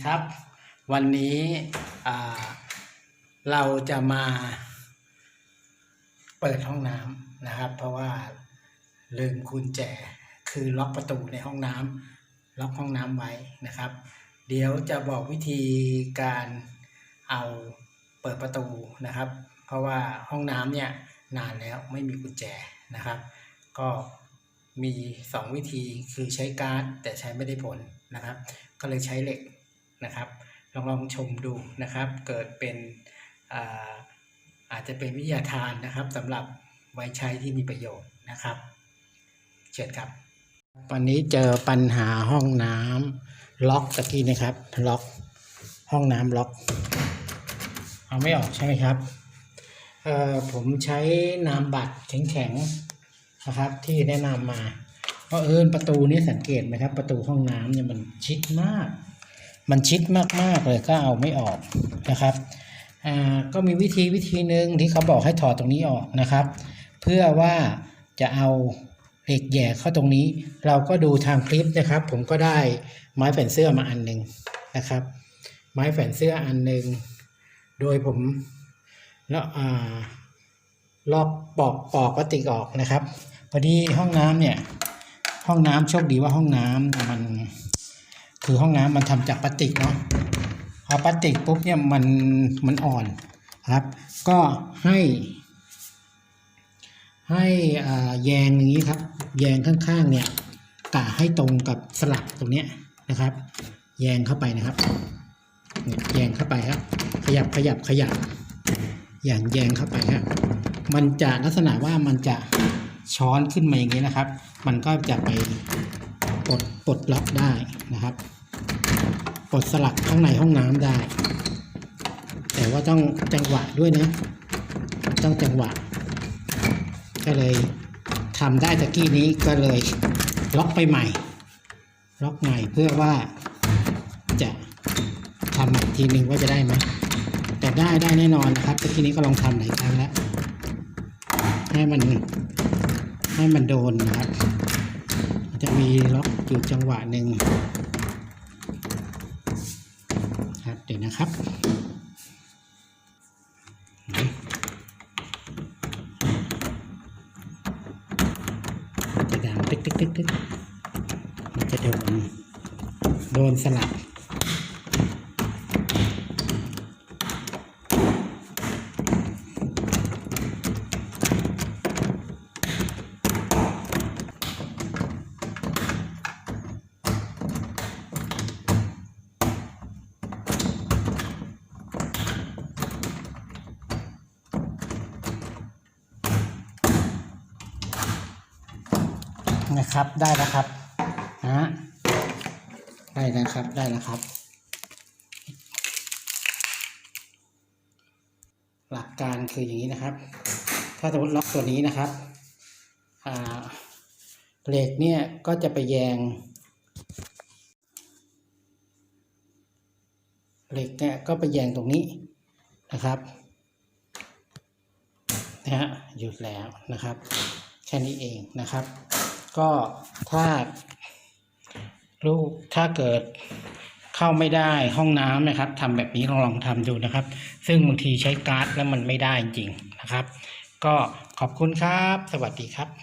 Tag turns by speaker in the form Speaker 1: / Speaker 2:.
Speaker 1: ครับ วันนี้เราจะมาเปิดห้องน้ำนะครับ เพราะว่าลืมกุญแจคือล็อกประตูในห้องน้ำล็อกห้องน้ำไว้นะครับ เดี๋ยวจะบอกวิธีการเอาเปิดประตูนะครับ เพราะว่าห้องน้ำเนี่ยนานแล้วไม่มีกุญแจนะครับ ก็มีสองวิธีคือใช้การ์ดแต่ใช้ไม่ได้ผลนะครับ ก็เลยใช้เหล็ก นะครับลองลองชมดูนะครับ เกิดเป็นอาอาจจะเป็นวิทยาทานนะครับสำหรับไว้ใช้ที่มีประโยชน์นะครับ เชิญครับ วันนี้เจอปัญหาห้องน้ำล็อกตะกี้นะครับล็อกห้องน้ำล็อก เอาไม่ออกใช่ไหมครับเอ่อผมใช้นามบัตรแข็งๆนะครับ ที่แนะนำมาเพราะเอิญประตูนี้สังเกตไหมครับ ประตูห้องน้ำเนี่ยมันชิดมาก มันชิดมากๆเลยก็เอาไม่ออกนะครับอ่าก็มีวิธีวิธีหนึ่งที่เขาบอกให้ถอดตรงนี้ออกนะครับ เพื่อว่าจะเอาเหล็กแย่เข้าตรงนี้ เราก็ดูทางคลิปนะครับ ผมก็ได้ไม้แผ่นเสื้อมาอันหนึ่งนะครับ ไม้แผ่นเสื้ออันหนึ่งโดยผมแล้วอ่าลอกปอกปอกพลาสติกออกนะครับพอดีห้องน้ำเนี่ยห้องน้ำโชคดีว่าห้องน้ำมัน คือห้องน้ำมันทำจากพลาสติกเนาะพอพลาสติกปุ๊บเนี่ยมันมันอ่อนครับ ก็ให้ ให้อ่าแยงอย่างนี้ครับ แยงข้างๆเนี่ยกะให้ตรงกับสลักตรงเนี้ยนะครับ แยงเข้าไปนะครับเนี่ยแยงเข้าไปครับ ขยับขยับขยับ อย่างแยงเข้าไปครับมันจะลักษณะว่ามันจะช้อนขึ้นมาอย่างนี้นะครับ มันก็จะไป ปลดปลดล็อกได้นะครับ ปลดสลักข้างในห้องน้ำได้ แต่ว่าต้องจังหวะด้วยนะต้องจังหวะ ก็เลยทำได้ตะกี้นี้ก็เลยล็อกไปใหม่ ล็อกใหม่เพื่อว่าจะทำอีกทีหนึ่งว่าจะได้ไหมแต่ได้ได้แน่นอนนะครับตะกี้นี้ก็ลองทำหลายครั้งแล้วให้มันให้มันโดนนะครับ จะมีล็อกอยู่จังหวะหนึ่งครับเดี๋ยวนะครับจะดังตึกติ๊กติ๊กติ๊กมันจะโดนโดนสลับ นะครับ ได้แล้วครับนะได้แล้วครับ ได้แล้วครับ หลักการคืออย่างนี้นะครับ ถ้าสมมติล็อกตัวนี้นะครับอ่าเหล็กเนี่ยก็จะไปแยงเหล็กเนี่ยก็ไปแยงตรงนี้นะครับนะฮะหยุดแล้วนะครับ แค่นี้เองนะครับ ก็ถ้าลูกถ้าเกิดเข้าไม่ได้ห้องน้ำนะครับทำแบบนี้ลองลองทำดูนะครับ ซึ่งบางทีใช้การ์ดแล้วมันไม่ได้จริงนะครับ ก็ขอบคุณครับ สวัสดีครับ